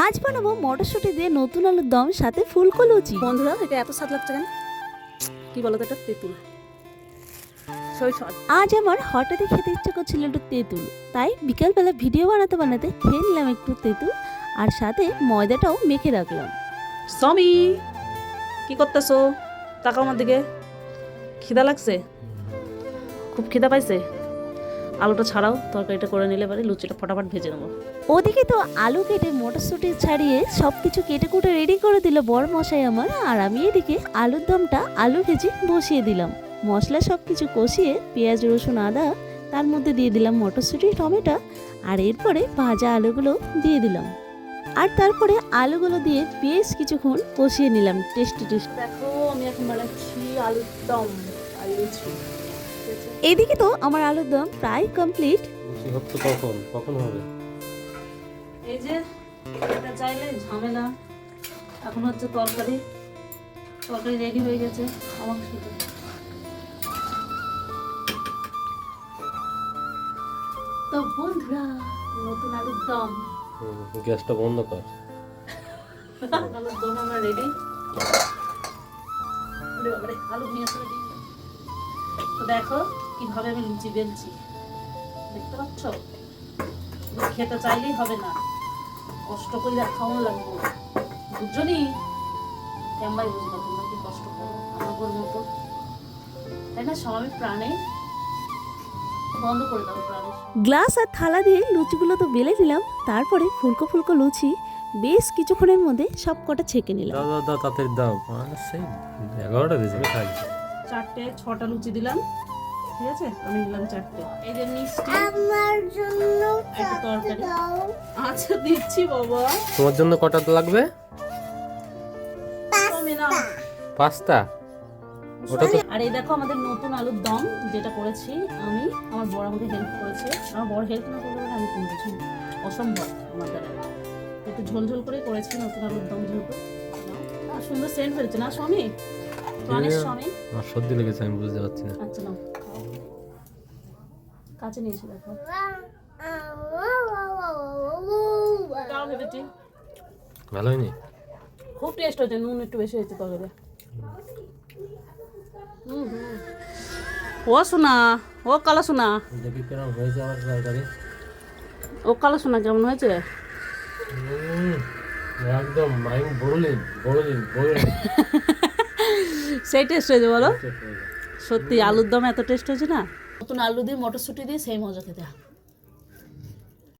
আজ বানাবো মটরশুঁটি দিয়ে নতুন আলুর দম সাথে ফুলকো লুচি বন্ধুরা এটা এত স্বাদ লাগছে কেন? কি বলো তো এটা তেঁতুল। আজ আমার হঠাৎই খেতে ইচ্ছে করছিল একটু তেঁতুল। তাই বিকালবেলা ভিডিও বানাতে বানাতে খেয়ে নিলাম একটু তেঁতুল আর সাথে ময়দাটাও মেখে রাখলাম। স্বামী কি করতেছো? তাকাও আমার দিকে। খিদা লাগছে? খুব খিদা পাইছে? আলুটা ছাড়াও তরকারিটা করে নিলে পারে লুচিটা ফটাফট ভেজে নেব। ওদিকে তো আলু কেটে মটরশুঁটি ছাড়িয়ে সব কিছু কেটে কুটে রেডি করে দিল বড় মশাই আমার আর আমি এদিকে আলুর দমটা আলু ভেজে বসিয়ে দিলাম। মশলা সব কিছু কষিয়ে পেঁয়াজ রসুন আদা তার মধ্যে দিয়ে দিলাম মটরশুঁটি টমেটো আর এরপরে ভাজা আলুগুলো দিয়ে দিলাম। আর তারপরে আলুগুলো দিয়ে বেশ কিছুক্ষণ কষিয়ে নিলাম টেস্টি টেস্টি। দেখো আমি এখন বানাচ্ছি আলুর দম আর লুচি এদিকে তো আমার আলুর দম প্রায় কমপ্লিট হচ্ছে কখন? কখন হবে? এই যে এটা চাইলে ঝামেলা। এখন হচ্ছে তরকারি। তরকারি রেডি হয়ে গেছে আমাকে শুধু তো বন্ধুরা নতুন আলুর দম। গ্যাসটা বন্ধ কর। আলুর দম আমার রেডি আলু ভেঙে রেডি তো দেখো কীভাবে আমি লুচি বেলছি। দেখতে পাচ্ছ? খেতে চাইলেই হবে না। কষ্ট করে খাওয়ানো লাগবে। বুঝছ নি কেমবাই বুঝবা তোমরা কি কষ্ট করো? আমার মতো তাই না সবাই প্রাণে বন্ধ করে দাও প্রাণে। গ্লাস আর থালা দিয়ে লুচিগুলো তো বেলে দিলাম তারপরে ফুলকো ফুলকো লুচি বেশ কিছুক্ষণের মধ্যে সব কটা ছেঁকে নিলাম। দাও দাও দাও তাড়াতাড়ি দাও। মানে সেই এগারোটা বেজে খাই চারটে ছটা লুচি দিলাম। ঠিক আছে? আমি নিলাম চারটে। এই যে মিষ্টি। আমার জন্য একটা তরকারি। আচ্ছা দিচ্ছি বাবা। তোমার জন্য কটা লাগবে। পাঁচটা। ওটা তো আর এই দেখো আমাদের নতুন আলুর দম যেটা করেছি আমি আমার বড় আমাকে হেল্প করেছে। আমার বড় হেল্প না করলে আমি করেছি অসম্ভব আমার দ্বারা। একটু ঝোল ঝোল করে করেছি নতুন আলুর দম যেহেতু। আর সুন্দর সেন্ট হয়েছে না স্বামী? আমার সর্দি লেগেছে আমি বুঝতে পারছি না। আচ্ছা খাও। কাছে নিয়েছি দেখো। ভালো হয়নি? খুব টেস্ট হয়েছে নুন একটু বেশি হয়েছে হুম ও শোনা ও কালো তরকারি ও কালো শোনা কেমন হয়েছে? একদম মাইম বড়লিন বড়লিন বড়লিন সেই টেস্ট হয়েছে বলো। সত্যি আলুর দম এত টেস্ট হয়েছে না? নতুন আলু দিয়ে মটরশুঁটি দিয়ে সেই মজা খেতে